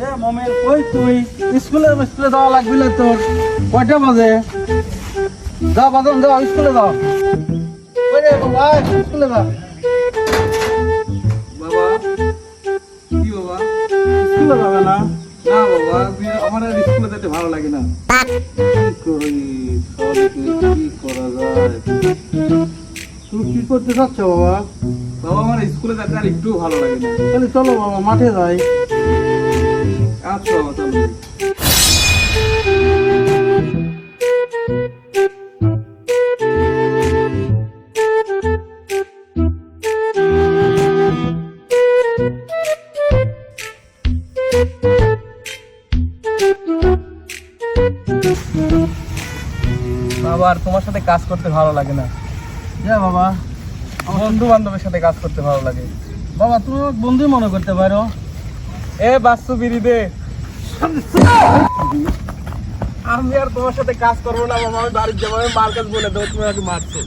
এ মমের কই তুই? স্কুলে স্কুলে যাওয়া লাগবি তোর। কয়টা বাজে? যা বাজন যাও স্কুলে যাও স্কুলে যা। বাবা, কি বাবা? যাবে না? না বাবা আমার স্কুলে যেতে ভালো লাগে না। কি করি যায়? করতে চাচ্ছ বাবা? বাবা, আমার স্কুলে যেতে আর একটু ভালো লাগে না। তাহলে চলো বাবা, মাঠে যাই। আচ্ছা বাবা, আর তোমার সাথে কাজ করতে ভালো লাগে না। যা বাবা বন্ধু বান্ধবের সাথে কাজ করতে ভালো লাগে। বাবা, তুমি বন্ধুই মনে করতে পারো। এ বাস্তু বিড়ি দে। আমি আর তোমার সাথে কাজ করব না বাবা আমি বাড়ির যাব, আমি বলে দেবো, তুমি আমাকে মারছো।